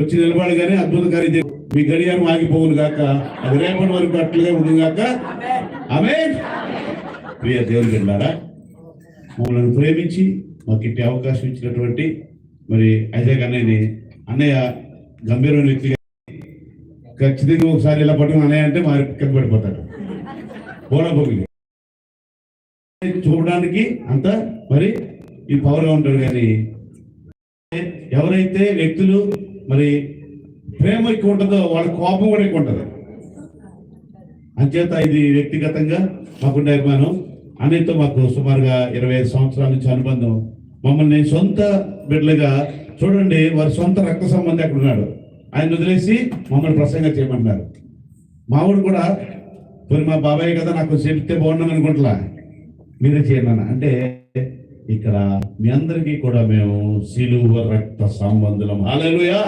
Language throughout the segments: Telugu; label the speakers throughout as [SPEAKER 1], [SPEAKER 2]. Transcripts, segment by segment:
[SPEAKER 1] వచ్చి నిలబడి కానీ అద్భుత కార్యం మీ గడియారం ఆగిపోవును గాక. అది రేపటి వరకు అట్లుగా ఉండు గాక. ఆమె ప్రియ దేవుని వెళ్ళారా మమ్మల్ని ప్రేమించి మాకు ఇట్టి అవకాశం ఇచ్చినటువంటి మరి అజయ్ అన్నయ్యని అన్నయ్య గంభీరమైన వ్యక్తిగా ఖచ్చితంగా ఒకసారి ఇలా పట్టుకుని అన్నయ్య అంటే మరి కింద పడిపోతాడు. బోడబొగిలి చూడడానికి అంత మరి ఈ పవర్గా ఉంటాడు కానీ ఎవరైతే వ్యక్తులు మరి ప్రేమ ఎక్కువ ఉంటుందో వాళ్ళ కోపం కూడా ఎక్కువ ఉంటుంది. అంచేత ఇది వ్యక్తిగతంగా మాకుండే అభిమానం. అన్నిటితో మాకు సుమారుగా ఇరవై ఐదు సంవత్సరాల నుంచి అనుబంధం. మమ్మల్ని సొంత బిడ్డలుగా చూడండి వారి సొంత రక్త సంబంధి అక్కడ ఉన్నాడు. ఆయన వదిలేసి మమ్మల్ని ప్రసంగం చేయమంటున్నారు. మామూడు కూడా మరి మా బాబాయ్ కదా నాకు చెప్తే బాగున్నాం అనుకుంటా మీరే చేయండి అంటే ఇక్కడ మీ అందరికీ కూడా మేము సిలువ రక్త సంబంధులం. హాలూయా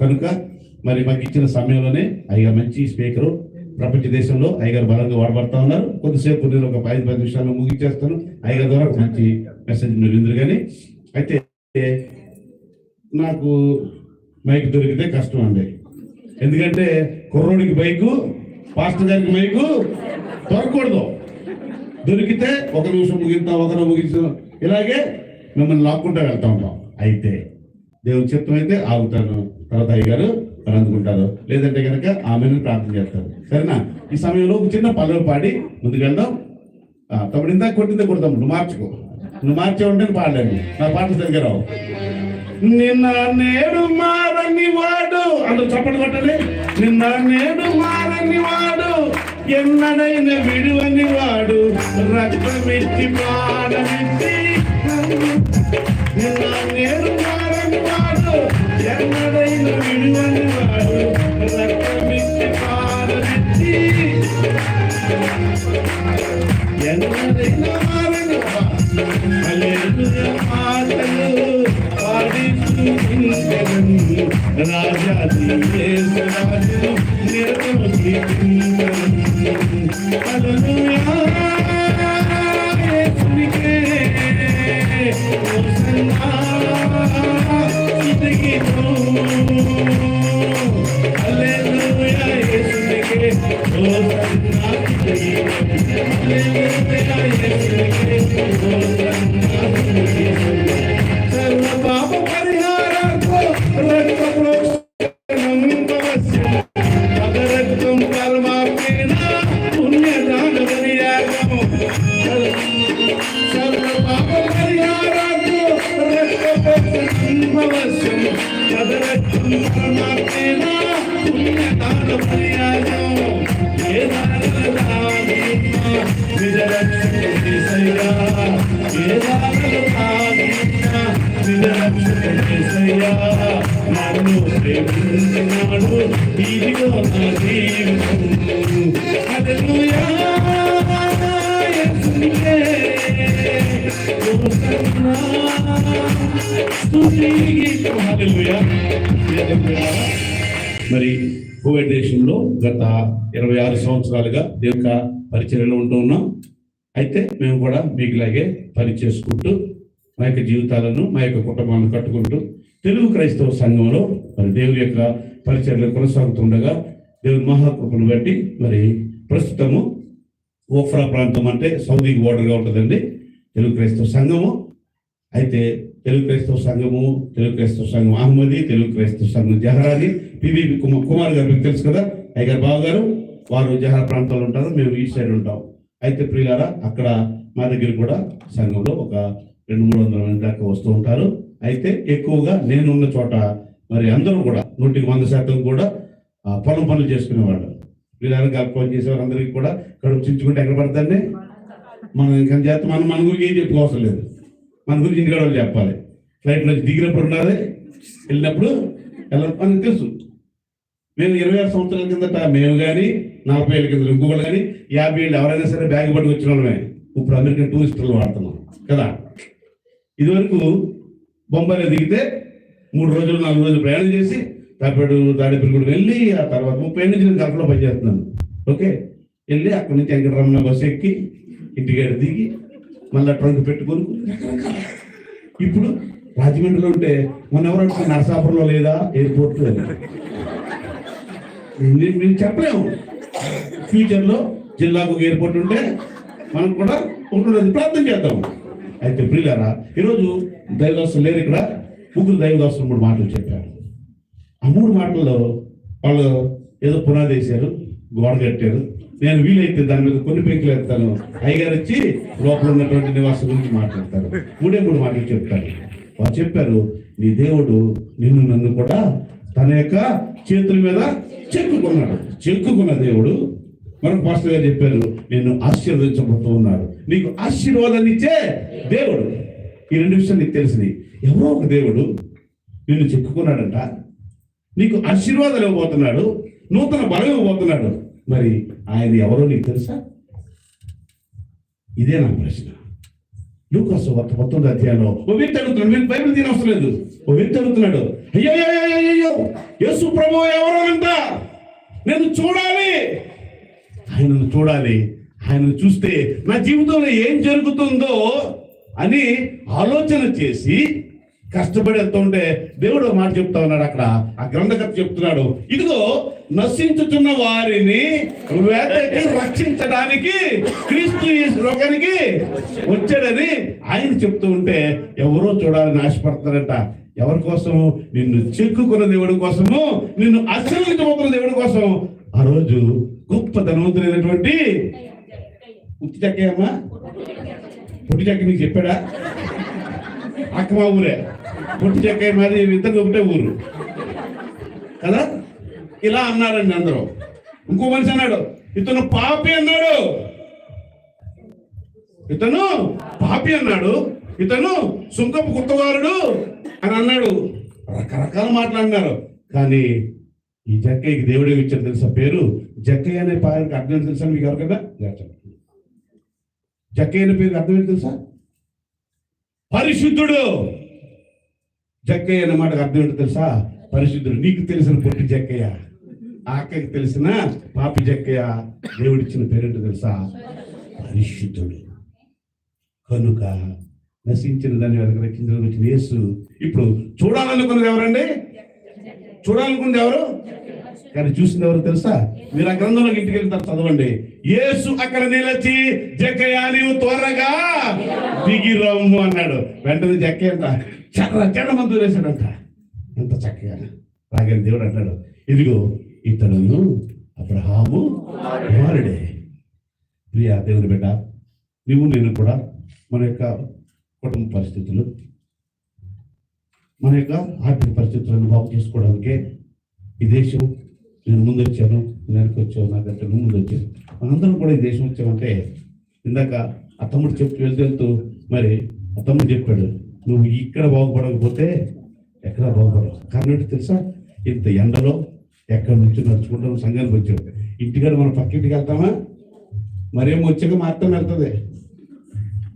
[SPEAKER 1] కనుక మరి మాకు ఇచ్చిన సమయంలోనే అయ్యగారు మంచి స్పీకరు. ప్రపంచ దేశంలో అయ్యగారు బలంగా వాడబడతా ఉన్నారు. కొద్దిసేపు నేను ఒక ఐదు పది నిమిషాలు ముగించేస్తాను. అయ్యగారు ద్వారా మంచి మెసేజ్ మీరు కానీ అయితే నాకు మైక్ దొరికితే కష్టం అండి. ఎందుకంటే కుర్రోడికి బైకు పాస్టర్ గారికి మైకు దొరకకూడదు. దొరికితే ఒక నిమిషం ముగిస్తాం ఒక నిమిషం ముగిస్తాం ఇలాగే మిమ్మల్ని లాక్కుంటూ వెళ్తా ఉంటాం అయితే దేవుని చిత్తం అయితే ఆగుతాను. తర్వాత అయ్యగారు అందుకుంటారు. లేదంటే కనుక ఆమెను ప్రార్థన చేస్తారు. సరేనా? ఈ సమయంలో చిన్న పల్లవి పాడి ముందుకు వెళ్దాం. ఆ, తమ్ముడు ఇందాక కొట్టిందే కొడతాం. నువ్వు మార్చుకో. నువ్వు మార్చావంటే పాడలేను. నా పాట దగ్గర రావు. నిన్న నేడు మారని వాడు. అందరూ చప్పటి కొట్టండి నిన్న నేడు మారని వాడు. ఎన్నడైన విడువని వాడు. రక్తమెత్తి ప్రాణమిచ్చి నిన్న నేడు వాడు ఎన్నడైన విడువని వాడు ప్రాణమిచ్చి ఎన్నడైన వాడు మాటలు ప్రేమించినాడు ఇదిగో నా జీవితం మరి కోవిడ్ దేశంలో గత ఇరవై ఆరు సంవత్సరాలుగా దేవుని యొక్క పరిచర్యలో ఉంటూ ఉన్నాం. అయితే మేము కూడా మీకులాగే పని చేసుకుంటూ మా యొక్క జీవితాలను మా యొక్క కుటుంబాలను కట్టుకుంటూ తెలుగు క్రైస్తవ సంఘంలో మరి దేవుని యొక్క పరిచర్లు కొనసాగుతుండగా దేవుని మహాకృపను బట్టి మరి ప్రస్తుతము ఓఫ్రా ప్రాంతం అంటే సౌదీ బోర్డర్గా ఉంటుందండి. తెలుగు క్రైస్తవ సంఘము. అయితే తెలుగు క్రైస్తవ సంఘము తెలుగు క్రైస్తవ సంఘం అహ్మది తెలుగు క్రైస్తవ సంఘం జహరాది పివి కుమార్ కుమార్ గారు మీకు తెలుసు కదా అయ్యగారు బాబు గారు వారు జహరా ప్రాంతాల్లో ఉంటారు మేము ఈ సైడ్ ఉంటాం. అయితే ప్రియులారా అక్కడ మా దగ్గర కూడా సంఘంలో ఒక రెండు మూడు వందల మంది దాకా వస్తూ ఉంటారు. అయితే ఎక్కువగా నేనున్న చోట మరి అందరూ కూడా నూటికి వంద శాతం కూడా పొలం పనులు చేసుకునేవాళ్ళు. ప్రియులారా కలుపుకొని చేసేవారు అందరికీ కూడా కడుపు చించుకుంటే ఎక్కడ పడతాండి మనం ఇంకా చేత మనం మన గురించి ఏం చెప్పుకోవసరం లేదు. మన గురించి ఇంటికాడ వాళ్ళు చెప్పాలి. ఫ్లైట్లో దిగినప్పుడు ఉన్నది వెళ్ళినప్పుడు వెళ్ళ మనకు తెలుసు. మేము ఇరవై ఆరు సంవత్సరాల కిందట మేము కానీ నలభై ఏళ్ళ కింద ఇంకొకళ్ళు కానీ యాభై ఏళ్ళు ఎవరైనా సరే బ్యాగ్ పట్టుకు వచ్చిన వాళ్ళమే. ఇప్పుడు అమెరికన్ టూరిస్టులు వాడుతున్నాం కదా. ఇదివరకు బొంబాయిలో దిగితే మూడు రోజులు నాలుగు రోజులు ప్రయాణం చేసి తాపేడు తాడేపల్లి వెళ్ళి ఆ తర్వాత ముప్పై నుంచి నేను కడపలో పనిచేస్తున్నాను. ఓకే? వెళ్ళి అక్కడి నుంచి వెంకటరమణ బస్సు ఎక్కి ఇంటికాడ దిగి మళ్ళీ ట్రంక్ పెట్టుకొని ఇప్పుడు రాజమండ్రిలో ఉంటే మొన్న ఎవరు అంటున్నారు నరసాపురంలో లేదా? ఎయిర్పోర్ట్ నేను మేము చెప్పలేము. ఫ్యూచర్లో జిల్లాకు ఒక ఎయిర్పోర్ట్ ఉంటే మనం కూడా ఉంటున్నది ప్రార్థన చేద్దాము అయితే ప్రియులారా ఈరోజు దైవదాసులు లేరు ఇక్కడ. ముగ్గురు దైవదాసులు మూడు మాటలు చెప్పారు. ఆ మూడు మాటల్లో వాళ్ళు ఏదో పునాది వేశారు గోడ కట్టారు. నేను వీలైతే దాని మీద కొన్ని పెంకులు ఎత్తాను అయ్యగారు వచ్చి లోపల ఉన్నటువంటి నివాసం గురించి మాట్లాడతారు. మూడే మూడు మాటలు చెప్తారు. వాళ్ళు చెప్పారు నీ దేవుడు నిన్ను నన్ను కూడా తన యొక్క చేతుల మీద చెక్కుకున్నాడు. చెక్కుకున్న దేవుడు. మనకు పాస్టర్ గారు చెప్పారు నేను ఆశీర్వదించబోతూ ఉన్నాడు. నీకు ఆశీర్వాదాన్నిచ్చే దేవుడు. ఈ రెండు విషయాలు నీకు తెలిసింది ఎవరో ఒక దేవుడు నిన్ను చెక్కుకున్నాడంట నీకు ఆశీర్వాదాలు ఇవ్వబోతున్నాడు. నూతన బలం ఇవ్వబోతున్నాడు. మరి ఆయన ఎవరో నీకు తెలుసా? ఇదే నా ప్రశ్న. లూకాసు వార్త పంతొమ్మిది అధ్యాయంలో ఓ వ్యక్తి అడుగుతున్నాడు మీరు బైబిల్ తిన అవసరం లేదు. ఓ వ్యక్తి అడుగుతున్నాడు అయ్యో అయ్యో, అయ్యో యేసు ప్రభు ఎవరో అంట. నేను చూడాలి. ఆయనను చూడాలి. ఆయనను చూస్తే నా జీవితంలో ఏం జరుగుతుందో అని ఆలోచన చేసి కష్టపడి వెళ్తూ ఉంటే దేవుడు మాట చెప్తా ఉన్నాడు అక్కడ. ఆ గ్రంథకర్త చెప్తున్నాడు ఇదిగో నశించుతున్న వారిని వేదకి రక్షించడానికి క్రీస్తు ఈ లోకానికి వచ్చాడని ఆయన చెప్తూ ఉంటే ఎవరో చూడాలని ఆశపడతారంట ఎవరి కోసము? నిన్ను చెక్కుకున్న దేవుడి కోసము నిన్ను ఆశీర్వదించబోతున్న దేవుడి కోసం ఆ రోజు గొప్ప ధనవంతులైనటువంటి ఉత్తి అమ్మా? పుట్టి చక్క నీకు చెప్పాడా? అక్క మా ఊరే? పుట్టి చక్కయ్య మాది ఇద్దరు ఒకటే ఊరు. కదా? ఇలా అన్నారండి అందరూ. ఇంకో మనిషి అన్నాడు ఇతను పాపి అన్నాడు. ఇతను పాపి అన్నాడు. ఇతను సుంకపు కుత్తవారుడు అని అన్నాడు. రకరకాల మాట్లాడినారు కానీ ఈ జక్కయ్యకి దేవుడే ఇచ్చారు తెలుసా? పేరు జక్కయ్య అనే పాయకు అర్థం తెలుసా మీకు ఎవరు కదా పేరు అనే పేరుకి తెలుసా? పరిశుద్ధుడు. జక్కయ్య అన్న మాటకు అర్థం ఏంటో తెలుసా? పరిశుద్ధుడు. నీకు తెలిసిన పొట్టి జక్కయ్య. ఆ అక్కకి తెలిసిన పాపి జక్కయ్య. దేవుడిచ్చిన పేరేంటో తెలుసా? పరిశుద్ధుడు. కనుక నశించిన దాన్ని వెనక వచ్చిన యేసు. ఇప్పుడు చూడాలనుకున్నది ఎవరండి? చూడాలనుకున్నది ఎవరు? కానీ చూసింది ఎవరు తెలుసా? మీరు ఆ గ్రంథంలోకి ఇంటికి వెళ్తారు చదవండి. యేసు అక్కడ నిలిచి జక్కయ్య నీవు త్వరగా దిగిరమ్ము అన్నాడు. వెంటనే జక్కయ్య అంట చెడ్డ చెడ్డ మందు వేశాడంట. ఎంత చక్కగా. రాగని దేవుడు అంటాడు ఇదిగో ఇతను అబ్రహాము కుమారుడే. ప్రియా దేవుని బిడ్డ నువ్వు నేను కూడా మన యొక్క కుటుంబ పరిస్థితులు మన యొక్క ఆర్థిక పరిస్థితులను బాగు చేసుకోవడానికే ఈ దేశం నేను ముందు వచ్చాను వెనక్కి వచ్చాను నాకంటే నువ్వు ముందు వచ్చాను మనందరం కూడా ఈ దేశం వచ్చామంటే ఇందాక అత్తమ్ముడు చెప్పి వెళ్తూ మరి అత్తమ్ముడు చెప్పాడు నువ్వు ఇక్కడ బాగుపడకపోతే ఎక్కడ బాగుపడవు. కారణం తెలుసా? ఇంత ఎండలో ఎక్కడ నుంచి నడుచుకుంటాం సంఘానికి వచ్చాడు. ఇంటికాడ మనం పక్కింటికి వెళ్తామా? మరేమో వచ్చాక మా అర్థం వెళ్తుంది.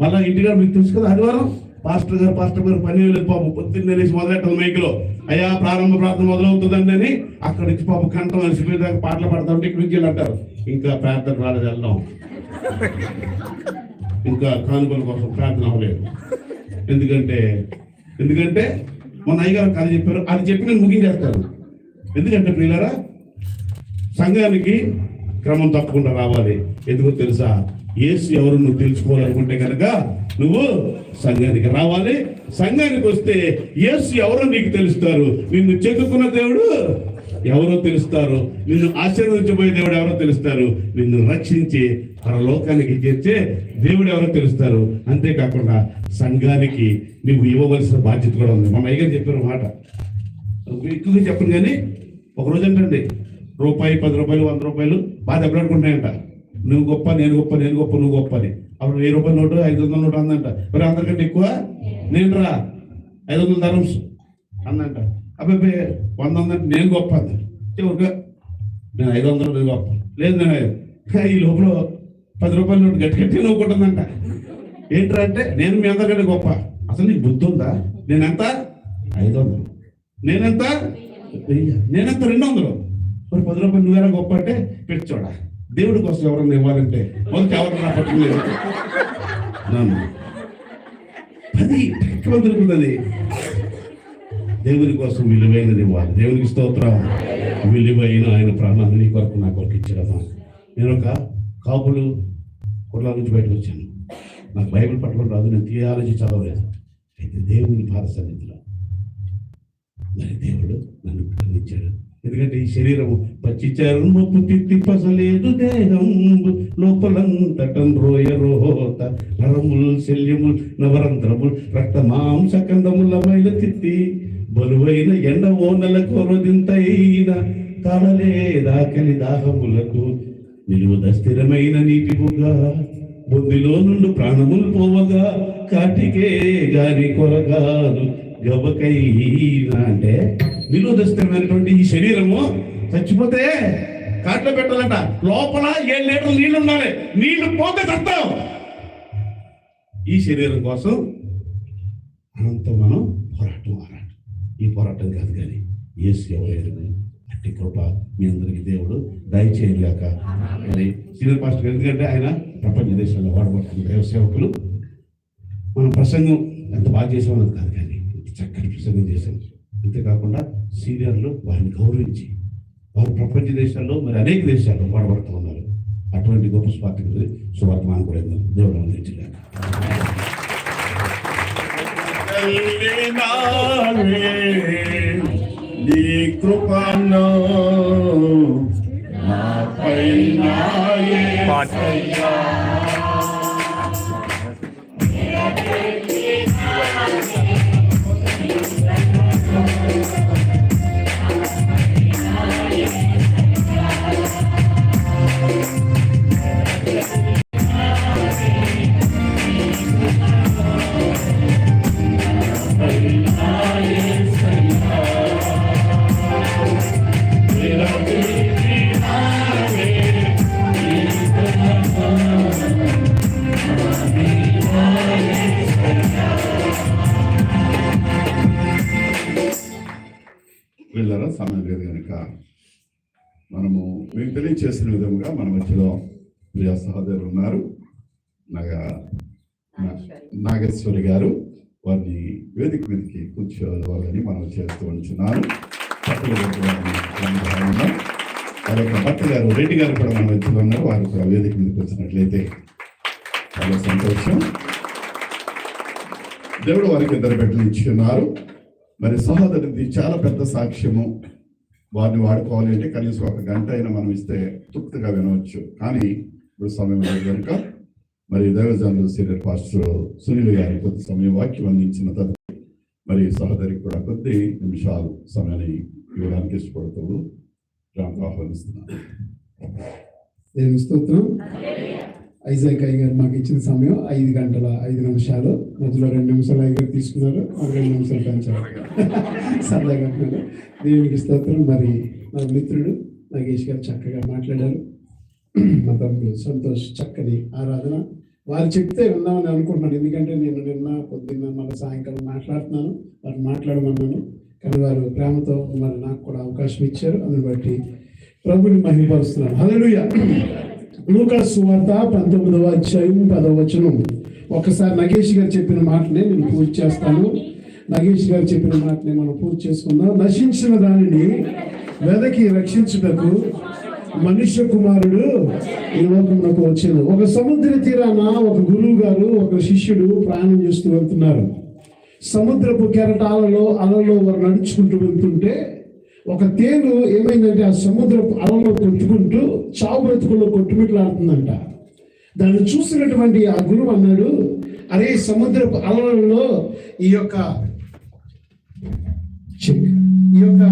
[SPEAKER 1] మళ్ళీ ఇంటికాడ మీకు తెలుసు కదా ఆదివారం? పాస్టర్ గారు పాస్టర్ గారు పని లేదు పాపం. పొద్దున్న లేచి మొదలెట్టాలి మైకులో. అయ్యా ప్రారంభ ప్రార్థన మొదలవుతుందండి అని అక్కడ నుంచి పాపం కంఠం దాకా పాటలు పాడతా ఉంటే ఇక్కడికి నుంచి వెళ్ళి అంటారు. ఇంకా ప్రార్థన రాలేదు వెళ్దాం. ఇంకా కానుకల కోసం ప్రార్థన అవ్వలేదు. ఎందుకంటే ఎందుకంటే మొన్న అయ్యగారు కథ చెప్పారు. అది చెప్పి నేను ముగించేస్తాను. ఎందుకంటే ప్రియులరా సంఘానికి క్రమం తప్పకుండా రావాలి. ఎందుకో తెలుసా? ఏసు ఎవరు నువ్వు తెలుసుకోవాలనుకుంటే కనుక నువ్వు సంఘానికి రావాలి. సంఘానికి వస్తే ఎస్ ఎవరో నీకు తెలుస్తారు. నిన్ను చెక్కుకున్న దేవుడు ఎవరో తెలుస్తారు. నిన్ను ఆశీర్వదించబోయే దేవుడు ఎవరో తెలుస్తారు. నిన్ను రక్షించి పరలోకానికి చేర్చే దేవుడు ఎవరో తెలుస్తారు. అంతేకాకుండా సంఘానికి నువ్వు ఇవ్వవలసిన బాధ్యత కూడా ఉంది. మా అయ్యగారు చెప్పిన మాట. ఎక్కువగా చెప్పను కానీ ఒకరోజు ఏంటండి రూపాయి పది రూపాయలు వంద రూపాయలు బాగా దెబ్బలాడుకుంటాయంట నువ్వు గొప్ప నేను గొప్ప నేను గొప్ప నువ్వు గొప్ప అని. అప్పుడు వెయ్యి రూపాయల నోటు ఐదు వందల నోటు అందంట. మరి అందరికంటే ఎక్కువ? నేను రా ఐదు వందల ధరమ్స్ అందంట. అబ్బాయి వంద ఉందంటే నేను గొప్ప అంది. చివరిగా నేను ఐదు వందలు నేను గొప్ప. లేదు నేను ఈ లోపల పది రూపాయల నోటు గట్టి గట్టి నవ్వుకుంటుందంట. ఏంట్రా అంటే నేను మీ అందరికంటే గొప్ప. అసలు నీకు బుద్ధి ఉందా? నేనెంత? ఐదు వందలు. నేనెంత? వెయ్యి. నేనెంత? రెండు వందలు. మరి పది రూపాయలు నువ్వేరా గొప్ప అంటే పెట్టుచోడా దేవుడి కోసం ఎవరన్నా ఇవ్వాలంటే మొదటి ఎవరన్నా పట్టుకునేది నన్ను పది ఎక్కువ దొరుకుతుంది దేవుని కోసం విలువైనది ఇవ్వాలి. దేవునికి స్తోత్రం. విలువైన ఆయన ప్రాణాన్ని నీ కొరకు నా కొరకు ఇచ్చాడమ్మా నేను ఒక కాపులు కుర్లా నుంచి బయటకు వచ్చాను. నాకు బైబిల్ పట్టుకొని రాదు నేను థియాలజీ చదవలేదు. అయితే దేవుని పాద సన్నిధిలో మరి దేవుడు నన్ను ప్రేమించాడు. ఎందుకంటే ఈ శరీరము పచ్చి చర్మపు తిత్తి పసలేదు దేహం. లోపలంతటం రోయ రోత నరములు శల్యములు నవరంధ్రములు రక్త మాంస కందముల మైల తిత్తి బలువైన ఎండ ఓనల కొరదింతైన తలలేదాకలి దాహములకు నిలువద స్థిరమైన నీటి బుగా బొందిలో నుండి ప్రాణములు పోవగా కాటికే గాని కొరగాదు. గవకైనా అంటే నిలువదస్తమైనటువంటి ఈ శరీరము చచ్చిపోతే కాట్లో పెట్టాలంట. లోపల ఏడు లీటర్లు నీళ్ళు ఉండాలి. నీళ్ళు పోతే చస్తాం ఈ శరీరం కోసం అనంతం మనం పోరాటం ఆరాటం. ఈ పోరాటం కాదు కానీ ఏసు ఎవరు అట్టి కృప మీ అందరికీ దేవుడు దయచేయలేక మరి సీనియర్ పాస్టర్ ఎందుకంటే ఆయన ప్రపంచ దేశాల్లో వాడబడుతున్న దైవ సేవకులు. మన ప్రసంగం ఎంత బాగా చేసామన్నది కాదు కానీ చక్కటి ప్రసంగం చేశాం అంతేకాకుండా సీనియర్లు వారిని గౌరవించి వారు ప్రపంచ దేశాల్లో మరి అనేక దేశాల్లో వాడబడుతూ ఉన్నారు. అటువంటి గొప్ప స్వార్థ సువార్తమానం కూడా దేవుడు అందించలేక
[SPEAKER 2] నీ కృపను యేసయ్యా. సమయం లేదు కనుక మనము మీకు తెలియచేసిన విధంగా మన మధ్యలో ప్రియా సహోదరు ఉన్నారు. నాగ నాగేశ్వరి గారు వారిని వేదిక మీదకి కూర్చోవాలని మనం చేస్తూ ఉంటున్నాను పక్కన భర్త గారు రెడ్డి గారు కూడా మన మధ్యలో ఉన్నారు. వారు కూడా వేదిక మీదకి వచ్చినట్లయితే చాలా సంతోషం. దేవుడు వారికి ఇద్దరు బిడ్డలు ఇచ్చి ఉన్నారు. మరి సహోదరుది చాలా పెద్ద సాక్ష్యము. వారిని వాడుకోవాలి అంటే కనీసం ఒక గంట అయినా మనం ఇస్తే తృప్తిగా వినవచ్చు. కానీ ఇప్పుడు సమయం లేదు కనుక మరి దైవజనులు సీనియర్ పాస్టర్ సునీల్ గారి కొద్ది సమయం వాక్యం అందించిన తదుపరి మరి సహోదరికి కూడా కొద్ది నిమిషాలు సమయాన్ని ఇవ్వడానికి ఇష్టపడుతూ రాంకు ఆహ్వానిస్తున్నాను.
[SPEAKER 3] స్తోత్రం. ఐజాక్ అయ్య గారు మాకు ఇచ్చిన సమయం ఐదు గంటల ఐదు నిమిషాలు. మధ్యలో రెండు నిమిషాలు అయ్య గారు తీసుకున్నారు. రెండు నిమిషాలు పెంచారు. సరదాగా. దేవునికి స్తోత్రం. మరి నా మిత్రుడు నాగేష్ గారు చక్కగా మాట్లాడారు. మా తమ్ముడు సంతోష్ చక్కని ఆరాధన. వారు చెప్తే విందామని అనుకుంటున్నాను. ఎందుకంటే నేను నిన్న పొద్దున్న మళ్ళీ సాయంకాలం మాట్లాడుతున్నాను. వారు మాట్లాడమన్నాను. కానీ వారు ప్రేమతో మరి నాకు కూడా అవకాశం ఇచ్చారు. అందుని బట్టి ప్రభుని మహిమపరుస్తున్నాను. హల్లెలూయా లూకాస్ సువార్త పంతొమ్మిదవ అధ్యాయం పదవ వచనం. ఒకసారి నగేష్ గారు చెప్పిన మాటనే నేను పూర్తి చేస్తాను. నగేష్ గారు చెప్పిన మాటనే మనం పూర్తి చేసుకుందాం. నశించిన దానిని వెదకి రక్షించుటకు మనుష్య కుమారుడు ఈ లోకంలోకి వచ్చాడు. ఒక సముద్ర తీరాన ఒక గురువు గారు ఒక శిష్యుడు ప్రయాణం చేస్తూ వెళ్తున్నారు. సముద్రపు కెరటాలలో అలలో వారు నడుచుకుంటూ వెళ్తుంటే ఒక తేను ఏమైందంటే ఆ సముద్రపు అలలో కొట్టుకుంటూ చావు బ్రతుకుల్లో కొట్టుమిట్లాడుతుందంట. దాన్ని చూసినటువంటి ఆ గురువు అన్నాడు అరే సముద్రపు అలలలో ఈ యొక్క చెక్ ఈ యొక్క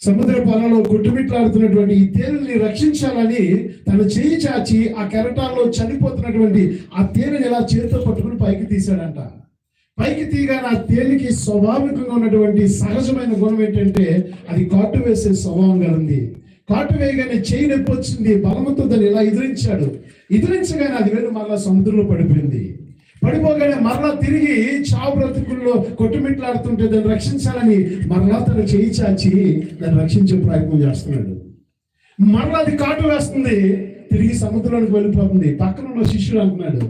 [SPEAKER 3] సముద్ర హలో, పొలంలో కొట్టుమిట్లాడుతున్నటువంటి ఈ తేనెని రక్షించాలని తన చేయి చాచి ఆ కెరటాల్లో చనిపోతున్నటువంటి ఆ తేనెని ఎలా చేతితో పట్టుకుని పైకి తీశాడంట. పైకి తీగా నా తేలికి స్వాభావికంగా ఉన్నటువంటి సహజమైన గుణం ఏంటంటే అది కాటు వేసే స్వభావం కలిగింది కాటు వేయగానే చేయి నొప్పి వచ్చింది బలమంతో దాన్ని ఇలా ఎదిరించాడు. ఎదిరించగానే అది వెళ్ళి మళ్ళా సముద్రంలో పడిపోయింది. పడిపోగానే మరలా తిరిగి చావు బ్రతుకుల్లో కొట్టుమిట్లాడుతుంటే దాన్ని రక్షించాలని మరలా తన చేయి చాచి దాన్ని రక్షించే ప్రయత్నం చేస్తున్నాడు. మరలా అది కాటు వేస్తుంది తిరిగి సముద్రంలోకి వెళ్ళిపోతుంది. పక్కన ఉన్న శిష్యుడు అంటున్నాడు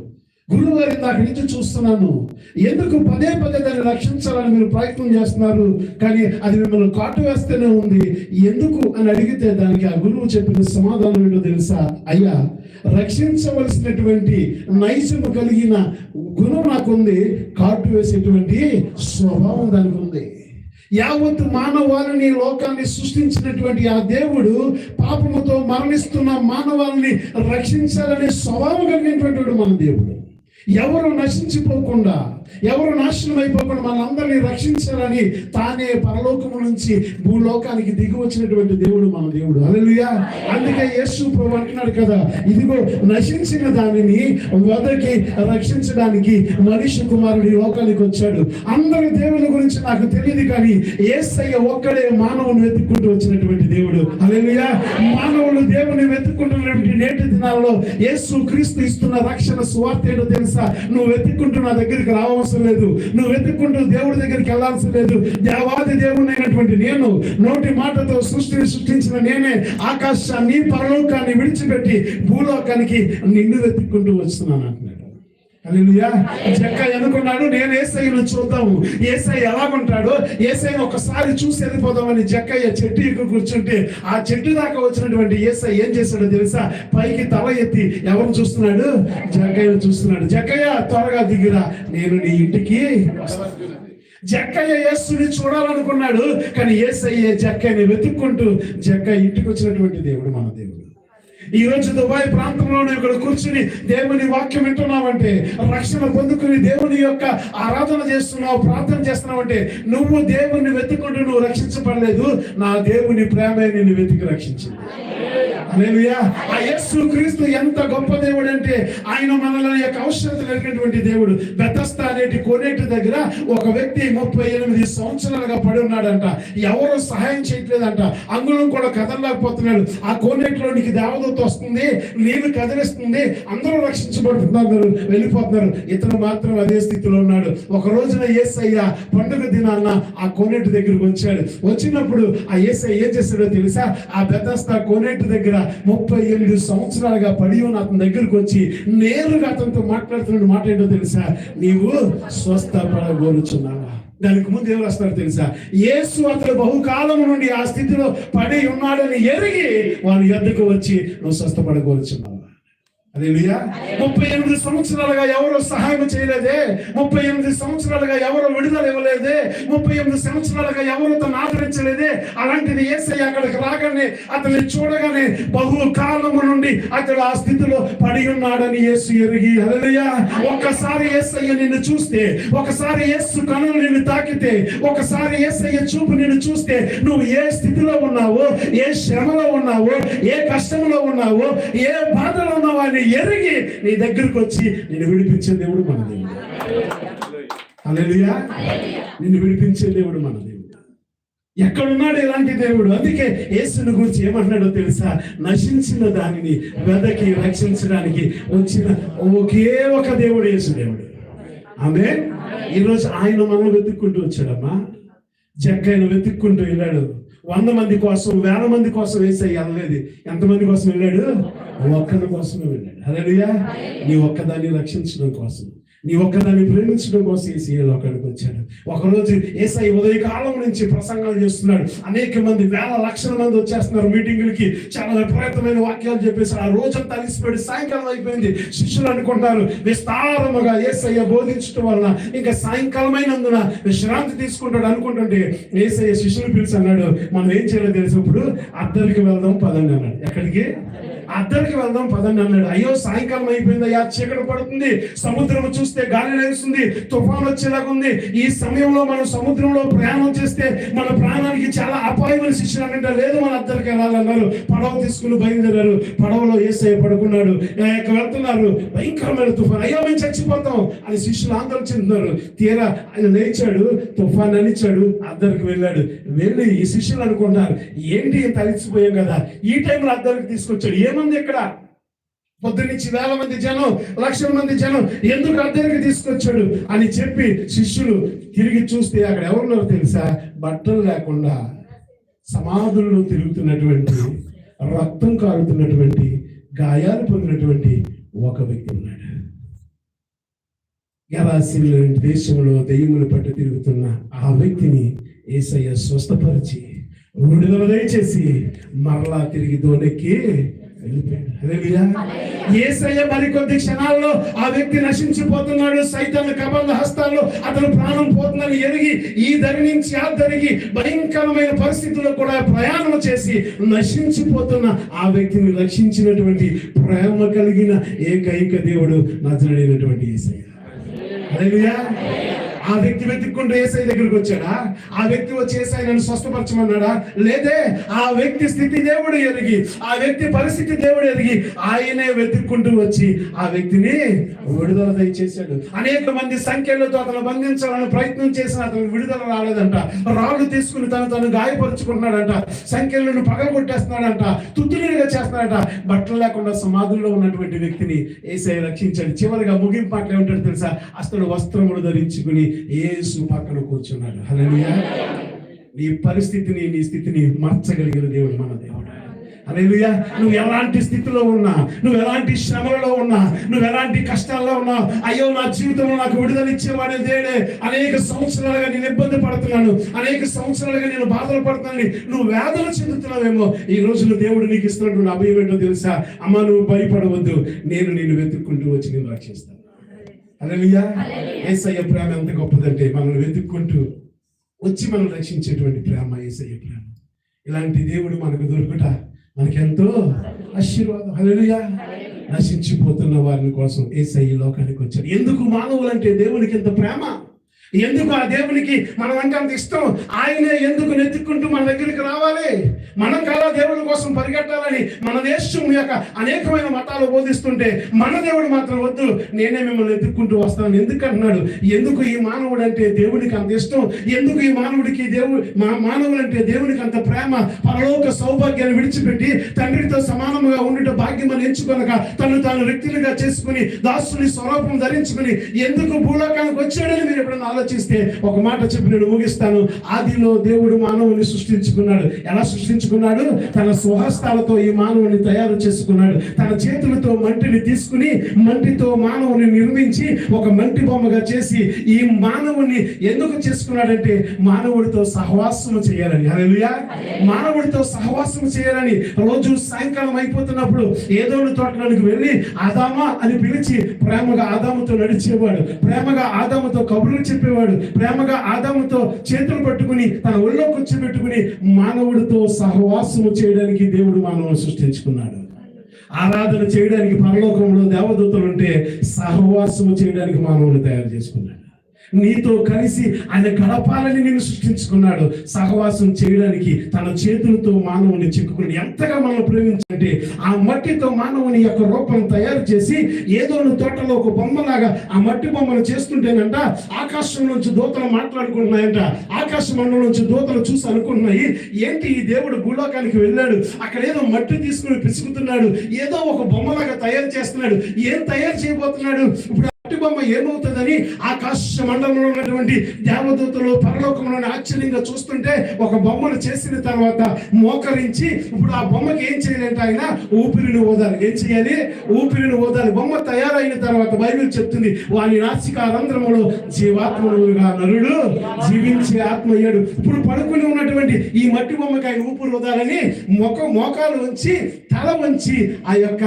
[SPEAKER 3] గురువు గారి నాకు నుంచి చూస్తున్నాను. ఎందుకు పదే పదే దాన్ని రక్షించాలని మీరు ప్రయత్నం చేస్తున్నారు? కానీ అది మిమ్మల్ని కాటు వేస్తూనే ఉంది. ఎందుకు అని అడిగితే దానికి ఆ గురువు చెప్పిన సమాధానం ఏంటో తెలుసా? అయ్యా రక్షించవలసినటువంటి నైజము కలిగిన గుణం నాకుంది. కాటు వేసేటువంటి స్వభావం దానికి ఉంది. యావత్ మానవాళిని లోకాన్ని సృష్టించినటువంటి ఆ దేవుడు పాపముతో మరణిస్తున్న మానవాళిని రక్షించాలనే స్వభావం కలిగినటువంటి వాడు మన దేవుడు. ఎవరు నశించిపోకుండా ఎవరు నాశనం అయిపోకుండా మనందరినీ రక్షించాలని తానే పరలోకము నుంచి భూలోకానికి దిగి వచ్చినటువంటి దేవుడు మన దేవుడు. అలలుయా అందుకే యేసు ప్రభు అంటున్నాడు కదా ఇదిగో నశించిన దానిని వదకి రక్షించడానికి మనిషి కుమారుడు ఈ లోకానికి వచ్చాడు. అందరి దేవుని గురించి నాకు తెలియదు కానీ ఏసయ్య ఒక్కడే మానవుని వెతుక్కుంటూ వచ్చినటువంటి దేవుడు. అలలుయా మానవుడు దేవుని వెతుక్కుంటున్నటువంటి నేటి దినాల్లో యేసు క్రీస్తు ఇస్తున్న రక్షణ స్వార్థ ఏంటో నువ్వు వెతుక్కుంటూ నా దగ్గరికి రావవసరం లేదు. నువ్వు వెతుక్కుంటూ దేవుడి దగ్గరికి వెళ్ళాల్సిన లేదు. దేవాది దేవుని అయినటువంటి నేను నోటి మాటతో సృష్టిని సృష్టించిన నేనే ఆకాశాన్ని పరలోకాన్ని విడిచిపెట్టి భూలోకానికి నిన్ను వెతుక్కుంటూ వస్తున్నాను చెక్క జక్క ఎన్నుకున్నాడు నేను ఏసయ్యను చూద్దాము. ఏసయ్య ఎలాగుంటాడో ఏసైని ఒకసారి చూసి వెళ్ళిపోదామని జక్కయ్య చెట్టు ఎక్కువ కూర్చుంటే ఆ చెట్టు దాకా వచ్చినటువంటి ఏసై ఏం చేశాడో తెలుసా? పైకి తల ఎత్తి ఎవరు చూస్తున్నాడు? జక్కయ్యను చూస్తున్నాడు. జక్కయ్య త్వరగా దిగిరా. నేను నీ ఇంటికి జక్కయ్య యేసుని చూడాలనుకున్నాడు కానీ ఏసయ్య జక్కయ్యని వెతుక్కుంటూ జక్కయ్య ఇంటికి వచ్చినటువంటి దేవుడు మన దేవుడు. ఈ రోజు దుబాయ్ ప్రాంతంలోనే ఇక్కడ కూర్చుని దేవుని వాక్యం వింటున్నావంటే రక్షణ పొందుకుని దేవుని యొక్క ఆరాధన చేస్తున్నావు ప్రార్థన చేస్తున్నావంటే నువ్వు దేవుని వెతుకుంటూ నువ్వు రక్షించబడలేదు. నా దేవుని ప్రేమే నిన్ను వెతికి రక్షించింది. ఆ యేసు క్రీస్తు ఎంత గొప్ప దేవుడు అంటే ఆయన మనలో యొక్క అవసరత కలిగినటువంటి దేవుడు. బెతస్తా అనేటి కోనేటి దగ్గర ఒక వ్యక్తి ముప్పై ఎనిమిది సంవత్సరాలుగా పడి ఉన్నాడంట. ఎవరు సహాయం చేయట్లేదంట. అంగుళం కూడా కదలలేకపోతున్నాడు. ఆ కోనేటిలోనికి దేవదూత వస్తుంది. నీళ్ళు కదిలిస్తుంది. అందరూ రక్షించబడుతున్నారు. వెళ్ళిపోతున్నారు. ఇతను మాత్రం అదే స్థితిలో ఉన్నాడు. ఒక రోజున ఏసయ్య పండుగ దినాన్న ఆ కోనేటి దగ్గరికి వచ్చాడు. వచ్చినప్పుడు ఆ ఏసయ్య ఏం చేశాడో తెలుసా? ఆ బెతస్తా కోనేటి దగ్గర ముప్పై ఎనిమిది సంవత్సరాలుగా పడి ఉన్న అతని దగ్గరికి వచ్చి నేరుగా అతనితో మాట్లాడుతున్న మాట ఏంటో తెలుసా? నీవు స్వస్థపడగోరుచున్నావా? దానికి ముందు ఏం వస్తారు తెలుసా? యేసు అతను బహుకాలం నుండి ఆ స్థితిలో పడి ఉన్నాడని ఎరిగి వాని ఎద్దకు వచ్చి నువ్వు స్వస్థపడగోరుచున్నావు? ముప్పై ఎనిమిది సంవత్సరాలుగా ఎవరు సహాయం చేయలేదే? ముప్పై ఎనిమిది సంవత్సరాలుగా ఎవరు విడుదల ఇవ్వలేదే? ముప్పై ఎనిమిది సంవత్సరాలుగా ఎవరు తను ఆదరించలేదే? అలాంటిది ఏసయ్య అక్కడికి రాగానే అతన్ని చూడగానే బహు కాలము నుండి అతడు ఆ స్థితిలో పడి ఉన్నాడని యేసు ఎరిగి హల్లెలూయా. ఒక్కసారి ఏసయ్య నిన్ను చూస్తే ఒకసారి ఏసు కనులు నిన్ను తాకితే ఒకసారి ఏసయ్య చూపు నిన్ను చూస్తే నువ్వు ఏ స్థితిలో ఉన్నావో ఏ శ్రమలో ఉన్నావో ఏ కష్టంలో ఉన్నావో ఏ బాధలో ఉన్నావో అని ఎరిగి నీ దగ్గరకు వచ్చి నేను విడిపించే దేవుడు మన దేవుడు. అలెలుయా నిన్ను విడిపించే దేవుడు మన దేవుడు. ఎక్కడున్నాడు ఇలాంటి దేవుడు? అందుకే యేసుని గురించి ఏమంటున్నాడో తెలుసా? నశించిన దానిని వెదకి రక్షించడానికి వచ్చిన ఒకే ఒక దేవుడు యేసు దేవుడు. ఆమె ఈరోజు ఆయన మనం వెతుక్కుంటూ వచ్చాడమ్మా. జక్కైన వెతుక్కుంటూ వెళ్ళాడు. వంద మంది కోసం వేల మంది కోసం వేసే వెళ్ళలేదు ఎంతమంది కోసం వెళ్ళాడు? ఒక్కరి కోసమే వెళ్ళాడు. అదే నీ ఒక్కదాన్ని రక్షించడం కోసం. నీ ఒక్కదాన్ని ప్రేమించడం కోసం ఏసీ లోకానికి వచ్చాడు. ఒకరోజు ఏసై ఉదయకాలం నుంచి ప్రసంగాలు చేస్తున్నాడు. అనేక మంది వేల లక్షల మంది వచ్చేస్తున్నారు మీటింగులకి. చాలా విపరీతమైన వాక్యాలు చెప్పేసి ఆ రోజంతా అలిసిపోయి సాయంకాలం అయిపోయింది. శిష్యులు అనుకుంటారు విస్తారముగా ఏసయ్య బోధించడం వలన ఇంకా సాయంకాలమైనందున విశ్రాంతి తీసుకుంటాడు అనుకుంటుంటే ఏసయ్య శిష్యులు పిలిచి అన్నాడు మనం ఏం చేయాలో తెలిసినప్పుడు అద్దరికి వెళ్దాం పదండి అన్నాడు. ఎక్కడికి? అద్దరికి వెళ్దాం పదండి అన్నాడు. అయ్యో సాయంకాలం అయిపోయింది అయ్యా చీకటి పడుతుంది. సముద్రం చూస్తే గాలి లేస్తుంది తుఫాన్ వచ్చేలాగా ఉంది ఈ సమయంలో మనం సముద్రంలో ప్రయాణం చేస్తే మన ప్రాణానికి చాలా అపాయమైన శిక్షణ అంటే లేదు మన అద్దరికి వెళ్ళాలన్నారు. పడవ తీసుకుని బయలుదేరారు. పడవలో ఏసయ్య పడుకున్నాడు. ఇక వెళ్తున్నారు? భయంకరమైన తుఫాన్. అయ్యో మేము చచ్చిపోతాం అని శిష్యులు ఆందోళన చెందుతున్నారు. తీరా ఆయన లేచాడు తుఫాన్ అనిచ్చాడు అద్దరికి వెళ్ళాడు. వెళ్ళి ఈ శిష్యులు అనుకున్నారు ఏంటి ఇంత అలిసిపోయాం కదా? ఈ టైంలో అద్దరికి తీసుకొచ్చాడు. ఉంది ఇక్కడ? పొద్దున్నుంచి వేల మంది జనం లక్షల మంది జనం ఎందుకు అద్దెకి తీసుకొచ్చాడు అని చెప్పి శిష్యులు తిరిగి చూస్తే అక్కడ ఎవరున్నారో తెలుసా? బట్టలు లేకుండా సమాధుల్లో తిరుగుతున్నటువంటి రక్తం కారుతున్నటువంటి గాయాలు పొందినటువంటి ఒక వ్యక్తి ఉన్నాడు. గలాసీల దేశంలో దెయ్యములు పట్టు తిరుగుతున్న ఆ వ్యక్తిని ఏసయ్య స్వస్థపరిచి విడుదల దయచేసి మరలా తిరిగి దోనెక్కి యేసయ్య మరికొద్ది క్షణాల్లో ఆ వ్యక్తి నశించిపోతున్నాడు సైతాన్ కబంధ హస్తాల్లో అతను ప్రాణం పోతుందని ఎరిగి ఈ దరి నుంచి ఆ దరికి భయంకరమైన పరిస్థితుల్లో కూడా ప్రయాణం చేసి నశించిపోతున్న ఆ వ్యక్తిని రక్షించినటువంటి ప్రేమ కలిగిన ఏకైక దేవుడు నజరైనటువంటి యేసయ్య హల్లెలూయా. ఆ వ్యక్తి వెతుక్కుంటూ ఏసై దగ్గరికి వచ్చాడా? ఆ వ్యక్తి వచ్చి ఏసై నన్ను స్వస్థపరచమన్నాడా? లేదే ఆ వ్యక్తి స్థితి దేవుడు ఎరిగి ఆ వ్యక్తి పరిస్థితి దేవుడు ఎరిగి ఆయనే వెతుక్కుంటూ వచ్చి ఆ వ్యక్తిని విడుదల దయచేశాడు. అనేక మంది సంఖ్యలతో అతను బంధించాలని ప్రయత్నం చేసిన అతను విడుదల రాలేదంట. రాళ్ళు తీసుకుని తను తను గాయపరుచుకుంటున్నాడంట. సంఖ్యలను పగలగొట్టేస్తున్నాడంట. తుత్తులుగా చేస్తున్నాడంట. బట్టలు లేకుండా సమాధుల్లో ఉన్నటువంటి వ్యక్తిని ఏసై రక్షించాడు. చివరిగా ముగింపు మాటలు ఏమిటో తెలుసా? అసలు వస్త్రములు ధరించుకుని ఏసు పక్కన కూర్చున్నాడు. హల్లెలూయా. నీ పరిస్థితిని నీ స్థితిని మార్చగలిగిన దేవుడు మన దేవుడు. హల్లెలూయా. నువ్వు ఎలాంటి స్థితిలో ఉన్నా నువ్వు ఎలాంటి శ్రమలలో ఉన్నా నువ్వు ఎలాంటి కష్టాల్లో ఉన్నా అయ్యో నా జీవితంలో నాకు విడుదల ఇచ్చేవాడే దేవుడే. అనేక సంవత్సరాలుగా నేను ఇబ్బంది పడుతున్నాను. అనేక సంవత్సరాలుగా నేను బాధలు పడుతున్నాను. నువ్వు వేదన చెందుతున్నావేమో. ఈ రోజున దేవుడు నీకు ఇస్తున్నటువంటి అభయం ఏంటో తెలుసా? అమ్మ నువ్వు భయపడవద్దు. నేను నేను వెతుక్కుంటూ వచ్చి నేను రక్షిస్తాను. హల్లెలూయా. ఏసయ్య ప్రేమ ఎంత గొప్పదంటే మనల్ని వెతుక్కుంటూ వచ్చి మనం రక్షించేటువంటి ప్రేమ ఏసయ్య ప్రేమ. ఇలాంటి దేవుడు మనకు దొరుకుట మనకెంతో ఆశీర్వాదం. హల్లెలూయా. నశించిపోతున్న వారిని కోసం ఏసయ్య లోకానికి వచ్చాడు. ఎందుకు మానవులంటే దేవునికి ఎంత ప్రేమ? ఎందుకు ఆ దేవునికి మనం అంటే అంత ఇష్టం? ఆయనే ఎందుకు నెత్తుకుంటూ మన దగ్గరికి రావాలి? మనం కదా దేవుడి కోసం పరిగెట్టాలని మన దేశం యొక్క అనేకమైన మతాలు బోధిస్తుంటే మన దేవుడు మాత్రం వద్దు నేనే మిమ్మల్ని ఎత్తుక్కుంటూ వస్తాను. ఎందుకు అంటున్నాడు ఎందుకు ఈ మానవుడు అంటే దేవుడికి అంత ఇష్టం? ఎందుకు ఈ మానవుడికి దేవుడు మా మానవుడు అంటే దేవునికి అంత ప్రేమ? పరలోక సౌభాగ్యాన్ని విడిచిపెట్టి తండ్రితో సమానముగా ఉండుట భాగ్యమని ఎంచుకొనక తను తాను వ్యక్తులుగా చేసుకుని దాసుని స్వరూపం ధరించుకుని ఎందుకు భూలోకానికి వచ్చాడని మీరు ఎప్పుడన్నా ఆలోచిస్తే ఒక మాట చెప్పి నేను ముగిస్తాను ఆదిలో దేవుడు మానవుని సృష్టించుకున్నాడు. ఎలా సృష్టించుకున్నాడు? తన స్వహస్తాలతో ఈ మానవుని తయారు చేసుకున్నాడు. తన చేతులతో మంటిని తీసుకుని మంటితో మానవుని నిర్మించి ఒక మంటి బొమ్మగా చేసి ఈ మానవుని ఎందుకు చేసుకున్నాడంటే మానవుడితో సహవాసము చేయాలని. హల్లెలూయా. మానవుడితో సహవాసం చేయాలని. రోజు సాయంకాలం అయిపోతున్నప్పుడు ఏదో తోటలోనికి వెళ్ళి ఆదామా అని పిలిచి ప్రేమగా ఆదాముతో నడిచేవాడు. ప్రేమగా ఆదాముతో కబుర్లు చెప్పేవాడు. ప్రేమగా ఆదాముతో చేతులు పట్టుకుని తన ఒళ్ళో కూర్చోబెట్టుకుని మానవుడితో సహవాసము చేయడానికి దేవుడు మానవుని సృష్టించుకున్నాడు. ఆరాధన చేయడానికి పరలోకంలో దేవదూతలు ఉంటే సహవాసము చేయడానికి మానవుడు తయారు చేసుకున్నాడు. నీతో కలిసి ఆయన గడపాలని నేను సృష్టించుకున్నాడు. సహవాసం చేయడానికి తన చేతులతో మానవుని చిక్కుకుని ఎంతగా మనం ప్రేమించంటే ఆ మట్టితో మానవుని యొక్క రూపం తయారు చేసి ఏదో తోటలో ఒక బొమ్మలాగా ఆ మట్టి బొమ్మను చేస్తుంటేనంట ఆకాశం నుంచి దూతలు మాట్లాడుకుంటున్నాయంట ఆకాశ మండలం నుంచి దూతలు చూసి అనుకుంటున్నాయి ఏంటి ఈ దేవుడు భూలోకానికి వెళ్ళాడు అక్కడ ఏదో మట్టి తీసుకుని పిసుకుతున్నాడు ఏదో ఒక బొమ్మలాగా తయారు చేస్తున్నాడు ఏం తయారు చేయబోతున్నాడు? ఇప్పుడు బొమ్మ ఏమవుతుందని ఆకాశ మండలంలో ఉన్నటువంటి దేవదూతలు పరలోకంలోని ఆశ్చర్యంగా చూస్తుంటే ఒక బొమ్మను చేసిన తర్వాత మోకరించి ఇప్పుడు ఆ బొమ్మకి ఏం చేయాలంటే ఆయన ఊపిరిని ఓదాలి ఏం చేయాలి? ఊపిరిని ఓదాలి బొమ్మ తయారైన తర్వాత బైబిల్ చెప్తుంది వాని నాసిక రంధ్రములో జీవాత్మలుగా నరుడు జీవించే ఆత్మయ్యాడు ఇప్పుడు పడుకుని ఉన్నటువంటి ఈ మట్టి బొమ్మకి ఆయన ఊపిరి ఓదాలని మొక మోకాలు ఉంచి తల ఉంచి ఆ యొక్క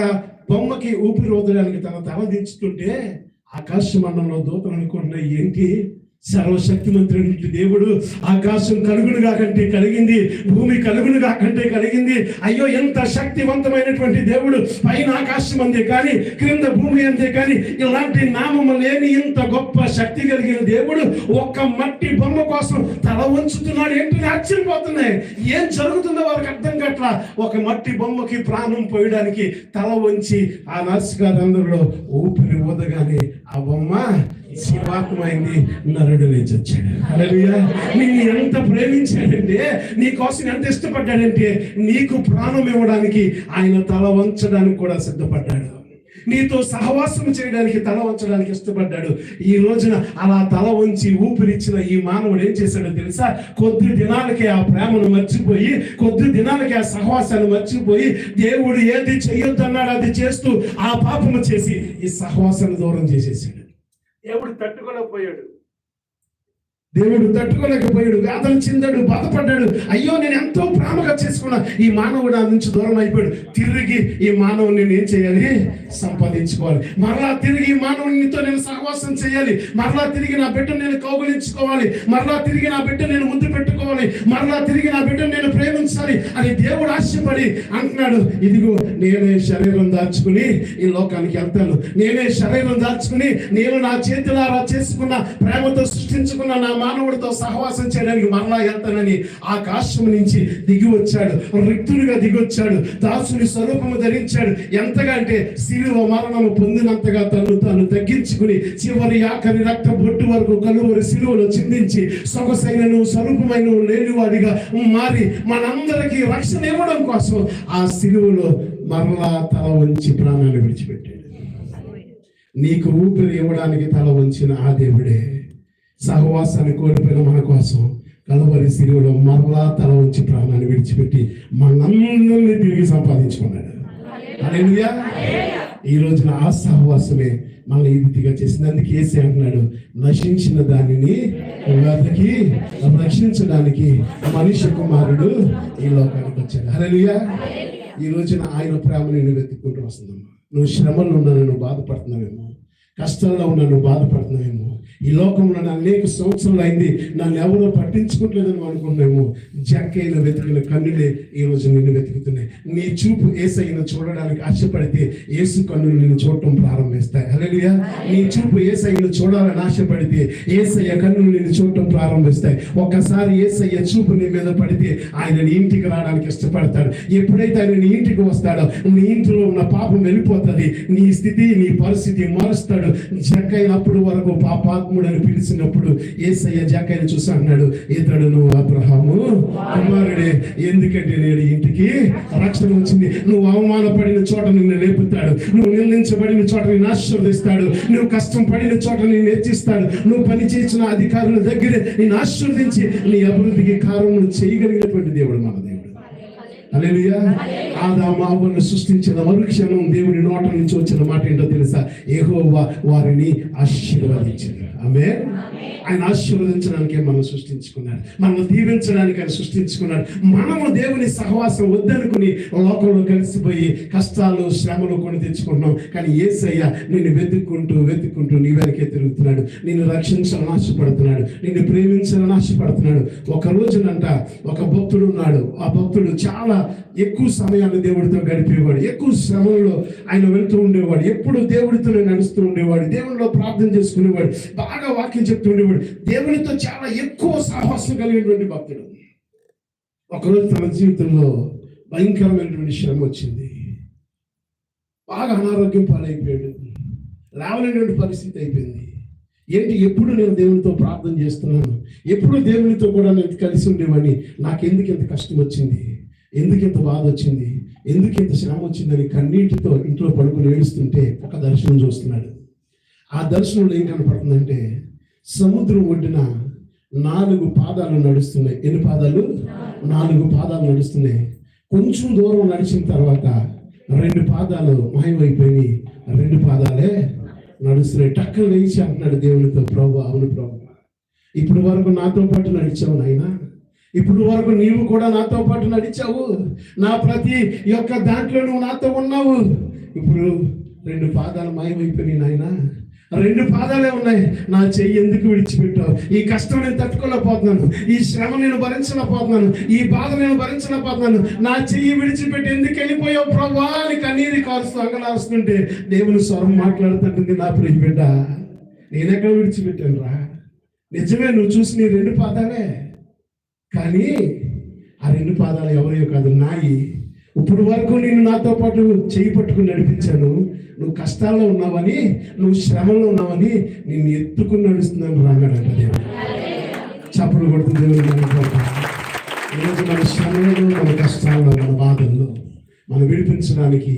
[SPEAKER 3] బొమ్మకి ఊపిరి వదలడానికి తన తల దించుతుంటే ఆకాశ మండలంలో దూతలు అనుకుంటున్నాయి ఏంటి సర్వశక్తిమంతుడు దేవుడు ఆకాశం కలుగును కాకంటే కలిగింది భూమి కలుగును కాకంటే కలిగింది. అయ్యో ఎంత శక్తివంతమైనటువంటి దేవుడు. పైన ఆకాశం అందే కానీ క్రింద భూమి అంతే కానీ ఇలాంటి నామము లేని ఇంత గొప్ప శక్తి కలిగిన దేవుడు ఒక్క మట్టి బొమ్మ కోసం తల ఉంచుతున్నాడు ఏంటి? ఆశ్చర్యపోతున్నాయి. ఏం జరుగుతుందో వాళ్ళకి అర్థం కట్ల. ఒక మట్టి బొమ్మకి ప్రాణం పోయడానికి తల వంచి ఆ నర్సుగారు అందరిలో ఊపిరి ఊదగానే ఆ బొమ్మ శివాకుమైంది నరుడు లేచి వచ్చాడు. ఎంత ప్రేమించాడంటే నీ కోసం ఎంత ఇష్టపడ్డాడంటే నీకు ప్రాణం ఇవ్వడానికి ఆయన తల వంచడానికి కూడా సిద్ధపడ్డాడు. నీతో సహవాసం చేయడానికి తల వంచడానికి ఇష్టపడ్డాడు. ఈ రోజున అలా తల వంచి ఊపిరిచ్చిన ఈ మానవుడు ఏం చేశాడో తెలుసా? కొద్ది దినాలకే ఆ ప్రేమను మర్చిపోయి కొద్ది దినాలకే ఆ సహవాసాన్ని మర్చిపోయి దేవుడు ఏది చెయ్యొద్దన్నాడు అది చేస్తూ ఆ పాపము చేసి ఈ సహవాసాన్ని దూరం చేసేసాడు. దేవుడు తట్టుకోలేకపోయాడు. దేవుడు తట్టుకోలేకపోయాడు వేదన చెందాడు బాధపడ్డాడు. అయ్యో నేను ఎంతో ప్రేమగా చేసుకున్నా. ఈ మానవుడు నుంచి దూరం అయిపోయాడు. తిరిగి ఈ మానవుని నేను ఏం చేయాలి? సంపాదించుకోవాలి. మరలా తిరిగి ఈ మానవునితో నేను సహవాసం చేయాలి. మరలా తిరిగి నా బిడ్డను నేను కౌగులించుకోవాలి. మరలా తిరిగి నా బిడ్డ నేను ముందు పెట్టుకోవాలి. మరలా తిరిగి నా బిడ్డను నేను ప్రేమించాలి అని దేవుడు ఆశపడి అంటున్నాడు. ఇదిగో నేనే శరీరం దాచుకుని ఈ లోకానికి వెళ్తాను. నేనే శరీరం దాచుకుని నేను నా చేతులారా చేసుకున్న ప్రేమతో సృష్టించుకున్న నా మానవుడితో సహవాసం చేయడానికి మరలా వెళ్తానని ఆకాశం నుంచి దిగి వచ్చాడు. రిక్తుడిగా దిగి వచ్చాడు. దాసుని స్వరూపము ధరించాడు. ఎంతగా అంటే శిలువ మరణము పొందినంతగా తను తాను తగ్గించుకుని చివరి ఆఖరి రక్త బొట్టు వరకు కలువరి శిలువలో చిందించి సొగసైనను స్వరూపమైన లేనివాడిగా మారి మనందరికీ రక్షణ ఇవ్వడం కోసం ఆ శిలువలో మరలా తల వంచి ప్రాణాన్ని విడిచిపెట్టాడు. నీకు ఊపిరి ఇవ్వడానికి తల వంచిన ఆ దేవుడే. సహవాసాన్ని కోల్పోయిన మన కోసం కలవరి శిలువలో మరలా తల ఉంచి ప్రాణాన్ని విడిచిపెట్టి మనందరినీ తిరిగి సంపాదించుకున్నాడు. హల్లెలూయా ఈ రోజున ఆ సహవాసమే మనల్ని ఈ రీతిగా చేసింది ఏసీ అంటున్నాడు నశించిన దానిని వెతకి రక్షించడానికి మనిషి కుమారుడు ఈ లోకానికి వచ్చాడు. హల్లెలూయా ఈ రోజున ఆయన ప్రేమ నేను వెతుక్కుంటూ వస్తుందమ్మా నువ్వు శ్రమలు ఉన్నా నువ్వు బాధపడుతున్నావేమో. కష్టంలో ఉన్నా నువ్వు బాధపడుతున్నావేమో. ఈ లోకంలో నా అనేక సంవత్సరాలు అయింది. నన్ను ఎవరో పట్టించుకోవట్లేదని అనుకున్నాము జక్కైన వెతికిన కన్నులే ఈ రోజు నిన్ను వెతుకుతున్నాయి. నీ చూపు ఏసైన చూడడానికి ఆశపడితే ఏసు కన్నులు నిన్ను చూడటం ప్రారంభిస్తాయి. హల్లెలూయా. నీ చూపు ఏసైన చూడాలని ఆశపడితే ఏసయ్య కన్నులు నిన్ను చూడటం ప్రారంభిస్తాయి. ఒక్కసారి ఏసయ్య చూపు నీ మీద పడితే ఆయన నీ ఇంటికి రావడానికి ఇష్టపడతాడు. ఎప్పుడైతే ఆయన నీ ఇంటికి వస్తాడో నీ ఇంటిలో ఉన్న పాపం వెళ్ళిపోతుంది. నీ స్థితి నీ పరిస్థితి మారుస్తాడు. జక్కైనప్పుడు వరకు పాపాత్ముడు అని పిలిచినప్పుడు ఏసయ్య జక్కైని చూసి అన్నాడు ఇతడు నువ్వు అబ్రహాము? కుమారుడే ఎందుకంటే నేను ఇంటికి రక్షణ వచ్చింది. నువ్వు అవమానపడిన చోట నిన్ను లేపుతాడు. నువ్వు నిందించబడిన చోట నిన్ను ఆశీర్వదిస్తాడు. నువ్వు కష్టం పడిన చోట నిన్ను హెచ్చిస్తాడు నువ్వు పని చేసిన అధికారుల దగ్గరే నేను ఆశీర్వదించి నీ అభివృద్ధికి కారణం చేయగలిగినటువంటి దేవుడు మన దేవుడు. అలెలుయా ఆదాము అవ్వను సృష్టించిన మరుక్షణం దేవుని నోట నుంచి వచ్చిన మాట ఏంటో తెలుసా? ఏహోవా వారిని ఆశీర్వదించింది ఆమె ఆయన ఆశీర్వదించడానికే మనం సృష్టించుకున్నాడు. మనల్ని దీవించడానికి ఆయన సృష్టించుకున్నాడు. మనము దేవుని సహవాసం వద్దనుకుని లోకంలో కలిసిపోయి కష్టాలు శ్రమలు కొని తెచ్చుకుంటున్నాం. కానీ ఏసయ్య నిన్ను వెతుక్కుంటూ వెతుక్కుంటూ నీ వెనకే తిరుగుతున్నాడు. నిన్ను రక్షించాలని ఆశపడుతున్నాడు. నిన్ను ప్రేమించాలని ఆశపడుతున్నాడు. ఒక రోజునంట ఒక భక్తుడు ఉన్నాడు. ఆ భక్తుడు చాలా ఎక్కువ సమయాన్ని దేవుడితో గడిపేవాడు. ఎక్కువ శ్రమంలో ఆయన వెళ్తూ ఉండేవాడు. ఎప్పుడు దేవుడితోనే నడుస్తూ ఉండేవాడు. దేవుడిలో ప్రార్థన చేసుకునేవాడు. బాగా వాక్యం చెప్తుండేవాడు దేవునితో చాలా ఎక్కువ సాహసం కలిగినటువంటి భక్తుడు. ఒకరోజు తన జీవితంలో భయంకరమైనటువంటి శ్రమ వచ్చింది. బాగా అనారోగ్యం పాలైపోయాడు. లేవలేనటువంటి పరిస్థితి అయిపోయింది. ఏంటి? ఎప్పుడు నేను దేవునితో ప్రార్థన చేస్తున్నాను? ఎప్పుడు దేవునితో కూడా నేను కలిసి ఉండేవాడిని? నాకు ఎందుకు ఇంత కష్టం వచ్చింది? ఎందుకు ఇంత బాధ వచ్చింది? ఎందుకు ఇంత శ్రమ వచ్చిందని కన్నీటితో ఇంట్లో పడుకుని ఏడుస్తుంటే ఒక దర్శనం చూస్తున్నాడు. ఆ దర్శనంలో ఏం కనపడుతుందంటే సముద్రం ఒడ్డున నాలుగు పాదాలు నడుస్తున్నాయి. ఎన్ని పాదాలు? నాలుగు పాదాలు నడుస్తున్నాయి. కొంచెం దూరం నడిచిన తర్వాత రెండు పాదాలు మాయమైపోయి రెండు పాదాలే నడుస్తున్నాయి. టక్క లేచి అంటున్నాడు దేవునితో ప్రభు అవును ప్రభు. ఇప్పుడు వరకు నాతో పాటు నడిచావు నాయనా. ఇప్పుడు వరకు నీవు కూడా నాతో పాటు నడిచావు. నా ప్రతి యొక్క దాంట్లో నువ్వు నాతో ఉన్నావు. ఇప్పుడు రెండు పాదాలు మాయమైపోయినాయి నాయన. రెండు పాదాలే ఉన్నాయి. నా చెయ్యి ఎందుకు విడిచిపెట్టావు? ఈ కష్టం నేను తట్టుకోలేకపోతున్నాను. ఈ శ్రమ నేను భరించలేకపోతున్నాను. ఈ బాధ నేను భరించలేకపోతున్నాను. నా చెయ్యి విడిచిపెట్టి ఎందుకు వెళ్ళిపోయావు ప్రభా అని కన్నీరు కారుస్తూ అంగలారుస్తుంటే దేవుని స్వరం మాట్లాడుతుంటుంది నా ప్రియ బిడ్డ. నేనెక్కడ విడిచిపెట్టాను రా? నిజమే నువ్వు చూసి నీ రెండు పాదాలే. కానీ ఆ రెండు పాదాలు ఎవరియో కాదు నాయి. ఇప్పుడు వరకు నేను నాతో పాటు చేయి పట్టుకుని నడిపించాను. నువ్వు కష్టాల్లో ఉన్నావని నువ్వు శ్రమలో ఉన్నావని నిన్ను ఎత్తుకుని నడుస్తున్నాను రాగాడంట దేవుడు చప్పుడు కొడుతుంది దేవుడు మన ఈరోజు మన శ్రమలలో మన కష్టాల్లో మన బాధల్లో మనం విడిపించడానికి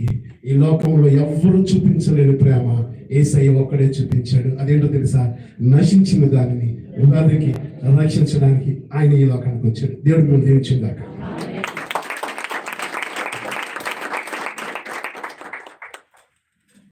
[SPEAKER 3] ఈ లోకంలో ఎవ్వరూ చూపించలేని ప్రేమ ఏసయ్య ఒక్కడే చూపించాడు. అదేంటో తెలుసా? నశించిన దానిని ఉగాదికి రక్షించడానికి ఆయన ఈ లోకానికి వచ్చాడు. దేవుడు మనం దీవించిందాక